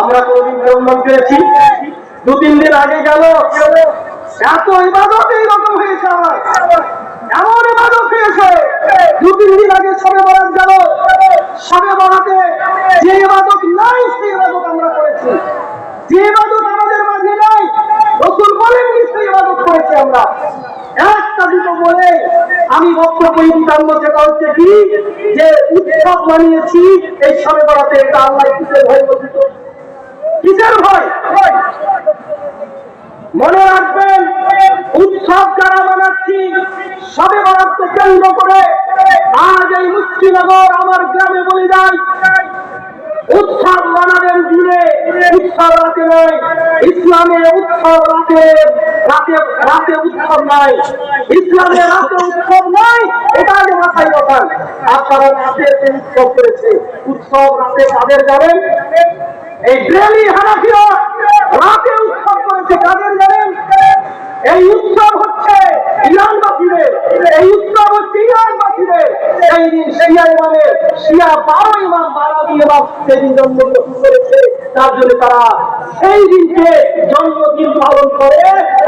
আমরা কোনদিন জন্মন করেছি? দু তিন দিন আগে গেল। এত ইবাদত এইরকম হয়েছে আমার। এমন ইবাদত হয়েছে। দু তিন দিন আগে সবে বরাত গেল। সবে বরাতে যে ইবাদত নাই, সেই ইবাদত আমরা করেছি। যে ইবাদত আমাদের মাঝে নাই, রসুল বলেননি সেই ইবাদত করেছি আমরা। একটা দুটো বলে আমি বক্তব্য দিতাম সেটা হচ্ছে কি? যে উৎসব মানিয়েছি, এই সবে বরাতে এটা আল্লাহ ভয় বলছিল কিসের ভয় মনে রাখবেন উৎসব যারা মানাচ্ছি সবে বরাতকে কেন্দ্র করে আজ এই মুক্তিনগর আমার গ্রামে বলে যায়, উৎসব মানাবেন দিনে, উৎসব রাতে নয়, ইসলামে উৎসব রাতে রাতে রাতে উৎসব নাই ইসলামে রাতে উৎসব নাই এটা আগে মাথায় বসান আপনারা রাতে যে উৎসব করেছে, উৎসব রাতে তাদের জানেন এই ডেলি হানাফিরা রাতে উৎসব করেছে কাদের জানেন এই উৎসব হচ্ছে ইরানবাসীদের এই উৎসব হচ্ছে ইরানবাসীদের সেই দিন শিয়া ইমামের শিয়া বারো ইমাম বারো ইমাম সেদিন জন্মগ্রহণ করেছে, তার জন্য তারা সেই দিনকে জন্মদিন পালন করে,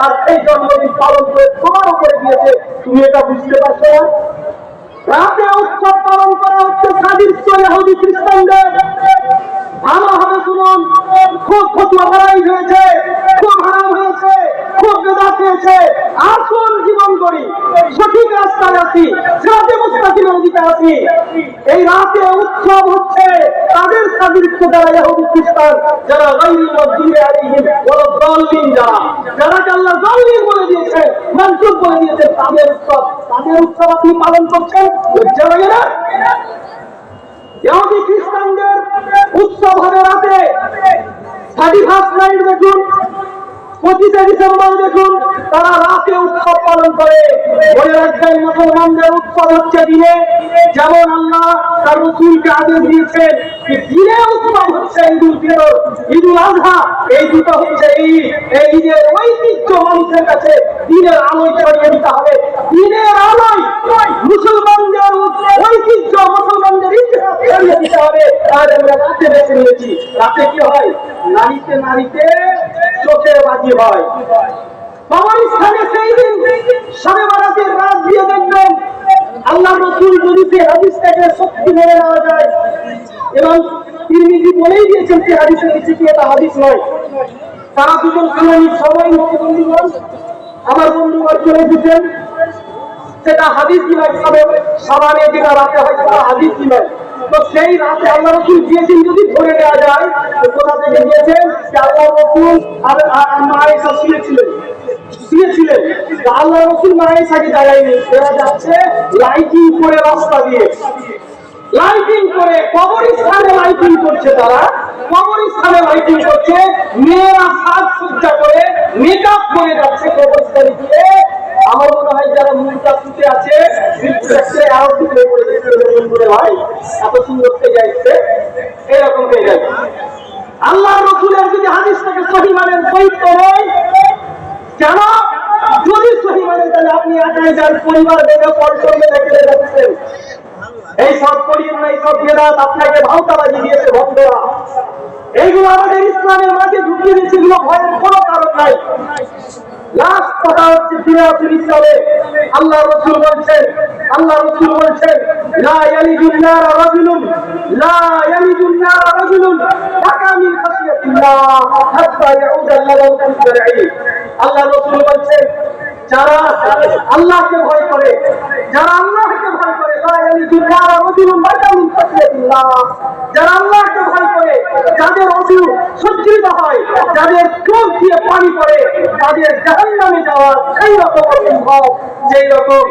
আর সেই জন্মদিন পালন করে তোমার উপরে দিয়েছে। তুমি এটা বুঝতে পারছ না? রাতে উৎসব পালন করা হচ্ছে সাদৃশ্য ইহুদি খ্রিস্টানদের। ভালোভাবে শুনুন খুব ফতুয়া হারাই হয়েছে খুব হারাম হয়েছে খুব বেদাত হয়েছে আসুন জীবন করি সঠিক রাস্তায় আসি রাতে মুস্তাকিমের এই রাতে উৎসব হচ্ছে তাদের সাদৃশ্য যারা ইহুদি খ্রিস্টান, যারা যারা যারা আল্লাহ বলে দিয়েছে মনসুব বলে দিয়েছে, তাদের উৎসব তাদের উৎসব আপনি পালন করছেন? লজ্জা লাগে না ইহুদি খ্রিস্টানদের উৎসব হবে রাতে। থার্টি ফার্স্ট নাইট দেখুন। পঁচিশে ডিসেম্বর দেখুন, তারা রাতে উৎসব পালন করে। মনে রাখবেন মুসলমানদের উৎসব হচ্ছে দিনে। যেমন আল্লাহ তার রসুলকে আদেশ দিয়েছেন যে দিনে উৎসব হচ্ছে ঈদুল ফিতর, ঈদুল আজহা এই দুটো হচ্ছে এই এই ঈদের ঐতিহ্য মানুষের কাছে দিনের আলোয় ছড়িয়ে দিতে হবে। দিনের আলোয় মুসলমানদের ঐতিহ্য মুসলমানদের ইতিহাস ছড়িয়ে দিতে হবে। আর আমরা রাতে বেছে নিয়েছি। রাতে কি হয়? নারীতে নারীতে চোখের বাজি হয়। স্থানে সেই দিন সাড়ে রাত দিয়ে দেখবেন আল্লাহ রসুল যদি সে হাদিসটাকে সত্যি মেনে নেওয়া যায়, এবং তিরমিজি বলেই দিয়েছেন সে হাদিসের কি এটা হাদিস নয়। তারা দুজন শুনানি সবাই বন্ধুগণ আমার বন্ধুগণ চলে দিতেন সেটা হাদিস নয় সাবানে যেটা রাতে হয় সেটা হাদিস নয় তো সেই রাতে আল্লাহ রসুল দিয়েছেন যদি ধরে নেওয়া যায় কোথা থেকে দিয়েছেন আল্লাহ রসুল আর আর মা আয়েশা শুয়েছিলেন শুয়েছিলেন আল্লাহ রসুল মা আয়েশাকে দাঁড়ায়নি এরা যাচ্ছে লাইটিং করে রাস্তা দিয়ে। লাইটিং করে, কবরস্থানে লাইটিং করছে তারা। কবরস্থানে লাইটিং করছে, মেয়েরা সাজসজ্জা করে মেকআপ করে যাচ্ছে কবরস্থানে গিয়ে। আমার মনে হয় যারা মুখটা শুতে আছে ভাই এত সুন্দর থেকে এরকম আল্লাহ রসুলের যদি হাদিসটাকে সহি মানেন কেন? যদি সহি মানেন তাহলে আপনি একাই যান পরিবার পরিশ্রমে দেখে যাচ্ছেন এই সব না এই সব বেদাত আপনাকে ভাওতাবাজি দিয়েছে ভক্তরা এইগুলো আমাদের ইসলামের মাঝে ঢুকিয়ে দিচ্ছে এগুলো ভয়ের কোনো নাই। লাস্ট কথা হচ্ছে আসুন ইসলামে আল্লাহ রসুল বলছেন, আল্লাহ রসুল বলছেন, লা ইয়ালিজুন নারা রাজুলুন, লা ইয়ালিজুন নারা রাজুলুন তাকা মিন খাশিয়াতিল্লাহ হাত্তা আল্লাহ রসুল বলছেন, যারা আল্লাহকে ভয় করে, যারা আল্লাহকে ভয় করে যারা আল্লাহকে ভয় করে, যাদের অসুখ সজ্জিত হয় যাদের চোখ দিয়ে পানি পড়ে তাদের জাহান্নামে যাওয়া সেই রকম অসম্ভব যেই রকম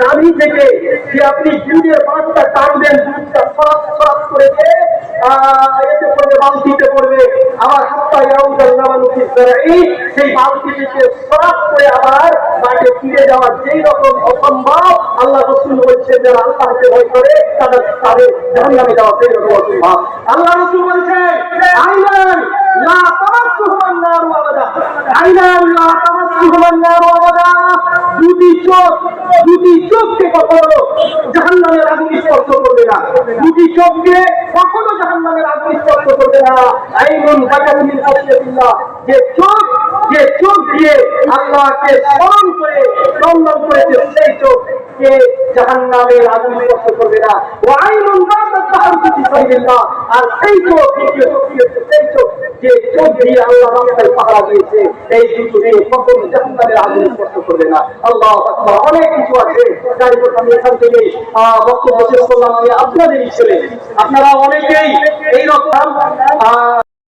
গাড়ি থেকে যে আপনি দুধের বাঁধটা টানবেন দুধটা করে এতে পড়বে বালতিতে পড়বে আবার হাত্তা ইয়াউদাল নামানু ফি যারঈ, সেই বালতি থেকে করে আবার তাকে ফিরে যাওয়া যেই রকম অসম্ভব আল্লাহ রসুল দুটি চোখ দুটি চোখকে কখনো জাহান নামের আগুন স্পর্শ করবে না দুটি চোখকে কখনো জাহান নামের আগুন স্পর্শ করবে না আইনুন যে চোখ যে চোখ দিয়ে আল্লাহকে স্মরণ করে দন্দন করেছে সেই চোখ কে জাহান এই দুটো অনেক কিছু আছে। যার উপর আমি এখান আপনারা অনেকেই এইরকম